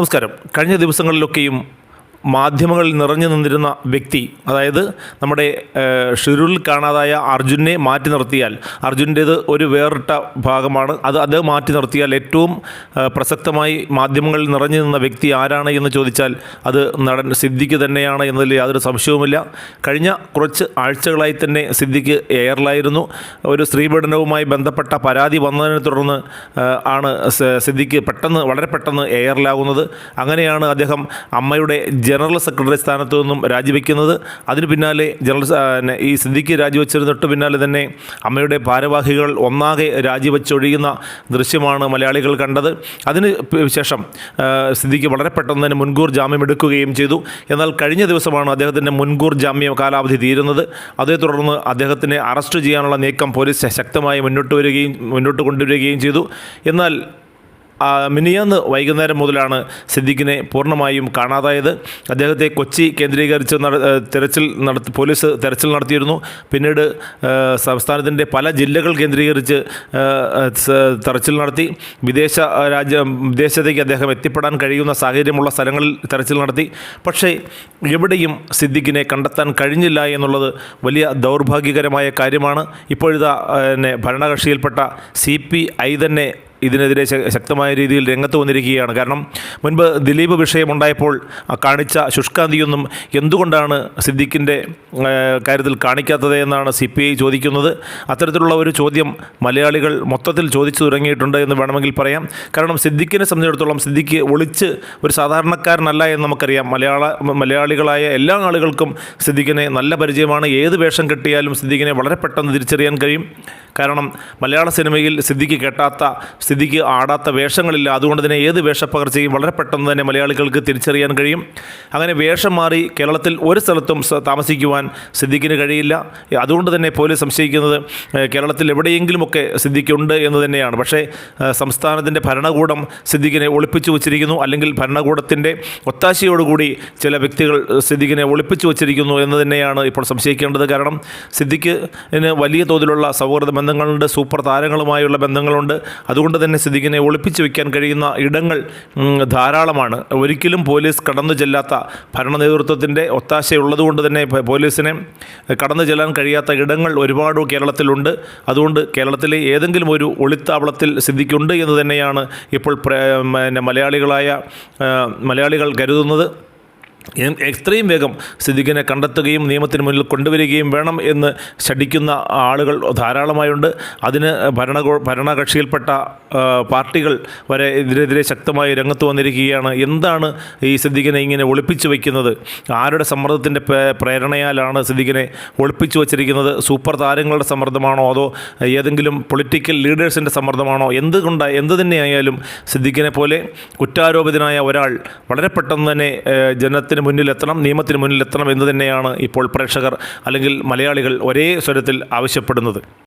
നമസ്കാരം. കഴിഞ്ഞ ദിവസങ്ങളിലൊക്കെയും മാധ്യമങ്ങളിൽ നിറഞ്ഞു നിന്നിരുന്ന വ്യക്തി അതായത് നമ്മുടെ ഷിരുളിൽ കാണാതായ അർജുനെ മാറ്റി നിർത്തിയാൽ അർജുന്റേത് ഒരു വേറിട്ട ഭാഗമാണ്. അത് അത് മാറ്റി നിർത്തിയാൽ ഏറ്റവും പ്രസക്തമായി മാധ്യമങ്ങളിൽ നിറഞ്ഞു നിന്ന വ്യക്തി ആരാണ് എന്ന് ചോദിച്ചാൽ അത് നടൻ സിദ്ദിഖ് തന്നെയാണ് എന്നതിൽ യാതൊരു സംശയവുമില്ല. കഴിഞ്ഞ കുറച്ച് ആഴ്ചകളായി തന്നെ സിദ്ധിക്ക് എയറിലായിരുന്നു. ഒരു സ്ത്രീപീഡനവുമായി ബന്ധപ്പെട്ട പരാതി വന്നതിനെ തുടർന്ന് ആണ് സിദ്ധിക്ക് പെട്ടെന്ന് വളരെ പെട്ടെന്ന് എയറിലാകുന്നത്. അങ്ങനെയാണ് അദ്ദേഹം അമ്മയുടെ ജനറൽ സെക്രട്ടറി സ്ഥാനത്തു നിന്നും രാജിവെക്കുന്നത്. അതിന് പിന്നാലെ ജനറൽ ഈ സിദ്ദിഖ് രാജിവെച്ചതിന് തൊട്ട് പിന്നാലെ തന്നെ അമ്മയുടെ ഭാരവാഹികൾ ഒന്നാകെ രാജിവെച്ചൊഴിയുന്ന ദൃശ്യമാണ് മലയാളികൾ കണ്ടത്. അതിന് ശേഷം സിദ്ദിഖി വളരെ പെട്ടെന്ന് തന്നെ മുൻകൂർ ജാമ്യം എടുക്കുകയും ചെയ്തു. എന്നാൽ കഴിഞ്ഞ ദിവസമാണ് അദ്ദേഹത്തിന്റെ മുൻകൂർ ജാമ്യം കാലാവധി തീരുന്നത്. അതേ തുടർന്ന് അദ്ദേഹത്തിനെ അറസ്റ്റ് ചെയ്യാനുള്ള നീക്കം പോലീസ് ശക്തമായി മുന്നോട്ട് വരികയും മുന്നോട്ട് കൊണ്ടുവരികയും ചെയ്തു. എന്നാൽ മിനിയാന്ന് വൈകുന്നേരം മുതലാണ് സിദ്ദിഖിനെ പൂർണമായും കാണാതായത്. അദ്ദേഹത്തെ കൊച്ചി കേന്ദ്രീകരിച്ച് തിരച്ചിൽ നടത്തി പോലീസ് തെരച്ചിൽ നടത്തിയിരുന്നു. പിന്നീട് സംസ്ഥാനത്തിന്റെ പല ജില്ലകൾ കേന്ദ്രീകരിച്ച് തെരച്ചിൽ നടത്തി. വിദേശ രാജ്യ വിദേശത്തേക്ക് അദ്ദേഹം എത്തിപ്പെടാൻ കഴിയുന്ന സാഹചര്യമുള്ള സ്ഥലങ്ങളിൽ തെരച്ചിൽ നടത്തി. പക്ഷേ എവിടെയും സിദ്ദിഖിനെ കണ്ടെത്താൻ കഴിഞ്ഞില്ല എന്നുള്ളത് വലിയ ദൗർഭാഗ്യകരമായ കാര്യമാണ്. ഇപ്പോഴിതാ ഭരണകക്ഷിയിൽപ്പെട്ട സി പി ഐ തന്നെ ഇതിനെതിരെ ശക്തമായ രീതിയിൽ രംഗത്ത് വന്നിരിക്കുകയാണ്. കാരണം മുൻപ് ദിലീപ് വിഷയമുണ്ടായപ്പോൾ കാണിച്ച ശുഷ്കാന്തിയൊന്നും എന്തുകൊണ്ടാണ് സിദ്ദിഖിന്റെ കാര്യത്തിൽ കാണിക്കാത്തത് എന്നാണ് സി പി ഐ ചോദിക്കുന്നത്. അത്തരത്തിലുള്ള ഒരു ചോദ്യം മലയാളികൾ മൊത്തത്തിൽ ചോദിച്ചു തുടങ്ങിയിട്ടുണ്ട് എന്ന് വേണമെങ്കിൽ പറയാം. കാരണം സിദ്ദിഖിനെ സംബന്ധിച്ചിടത്തോളം സിദ്ദിഖ് ഒളിച്ച് ഒരു സാധാരണക്കാരനല്ല എന്ന് നമുക്കറിയാം. മലയാള മലയാളികളായ എല്ലാ ആളുകൾക്കും സിദ്ദിഖിനെ നല്ല പരിചയമാണ്. ഏത് വേഷം കിട്ടിയാലും സിദ്ദിഖിനെ വളരെ പെട്ടെന്ന് തിരിച്ചറിയാൻ കഴിയും. കാരണം മലയാള സിനിമയിൽ സിദ്ദിഖ് കെട്ടാത്ത സിദ്ദിഖ് ആടാത്ത വേഷങ്ങളില്ല. അതുകൊണ്ട് തന്നെ ഏത് വേഷപ്പകർച്ചയും വളരെ പെട്ടെന്ന് തന്നെ മലയാളികൾക്ക് തിരിച്ചറിയാൻ കഴിയും. അങ്ങനെ വേഷം മാറി കേരളത്തിൽ ഒരു സ്ഥലത്തും താമസിക്കുവാൻ സിദ്ദിഖിന് കഴിയില്ല. അതുകൊണ്ട് തന്നെ പോലീസ് സംശയിക്കുന്നത് കേരളത്തിൽ എവിടെയെങ്കിലുമൊക്കെ സിദ്ദിഖുണ്ട് എന്ന് തന്നെയാണ്. പക്ഷേ സംസ്ഥാനത്തിന്റെ ഭരണകൂടം സിദ്ദിഖിനെ ഒളിപ്പിച്ചു വച്ചിരിക്കുന്നു. അല്ലെങ്കിൽ ഭരണകൂടത്തിന്റെ ഒത്താശയോടുകൂടി ചില വ്യക്തികൾ സിദ്ദിഖിനെ ഒളിപ്പിച്ചു വച്ചിരിക്കുന്നു എന്ന് തന്നെയാണ് ഇപ്പോൾ സംശയിക്കേണ്ടത്. കാരണം സിദ്ദിഖിന് വലിയ തോതിലുള്ള സൗഹൃദ ബന്ധങ്ങളുണ്ട് സൂപ്പർ താരങ്ങളുമായുള്ള ബന്ധങ്ങളുണ്ട്. അതുകൊണ്ട് തന്നെ സിദ്ദിഖിനെ ഒളിപ്പിച്ചു വയ്ക്കാൻ കഴിയുന്ന ഇടങ്ങൾ ധാരാളമാണ്. ഒരിക്കലും പോലീസ് കടന്നു ചെല്ലാത്ത ഭരണ നേതൃത്വത്തിന്റെ ഒത്താശയുള്ളതുകൊണ്ട് തന്നെ പോലീസിനെ കടന്നു ചെല്ലാൻ കഴിയാത്ത ഇടങ്ങൾ ഒരുപാട് കേരളത്തിലുണ്ട്. അതുകൊണ്ട് കേരളത്തിലെ ഏതെങ്കിലും ഒരു ഒളിത്താവളത്തിൽ സിദ്ദിഖുണ്ട് എന്ന് തന്നെയാണ് ഇപ്പോൾ പിന്നെ മലയാളികളായ മലയാളികൾ കരുതുന്നത്. എത്രയും വേഗം സിദ്ദിഖിനെ കണ്ടെത്തുകയും നിയമത്തിന് മുന്നിൽ കൊണ്ടുവരികയും വേണം എന്ന് ശഠിക്കുന്ന ആളുകൾ ധാരാളമായുണ്ട്. അതിന് ഭരണകോ ഭരണകക്ഷിയിൽപ്പെട്ട പാർട്ടികൾ വരെ ഇതിനെതിരെ ശക്തമായി രംഗത്ത് വന്നിരിക്കുകയാണ്. എന്താണ് ഈ സിദ്ദിഖിനെ ഇങ്ങനെ ഒളിപ്പിച്ചു വയ്ക്കുന്നത്? ആരുടെ സമ്മർദ്ദത്തിന്റെ പ്രേരണയാലാണ് സിദ്ദിഖിനെ ഒളിപ്പിച്ചു വച്ചിരിക്കുന്നത്? സൂപ്പർ താരങ്ങളുടെ സമ്മർദ്ദമാണോ അതോ ഏതെങ്കിലും പൊളിറ്റിക്കൽ ലീഡേഴ്സിന്റെ സമ്മർദ്ദമാണോ? എന്തുകൊണ്ട് എന്ത് തന്നെയായാലും സിദ്ദിഖിനെ പോലെ കുറ്റാരോപിതനായ ഒരാൾ വളരെ പെട്ടെന്ന് തന്നെ ഏഹ്, ജനത്തിന് മുന്നിലെത്തണം നിയമത്തിന് മുന്നിലെത്തണം എന്ന് തന്നെയാണ് ഇപ്പോൾ പ്രേക്ഷകർ അല്ലെങ്കിൽ മലയാളികൾ ഒരേ സ്വരത്തിൽ ആവശ്യപ്പെടുന്നത്.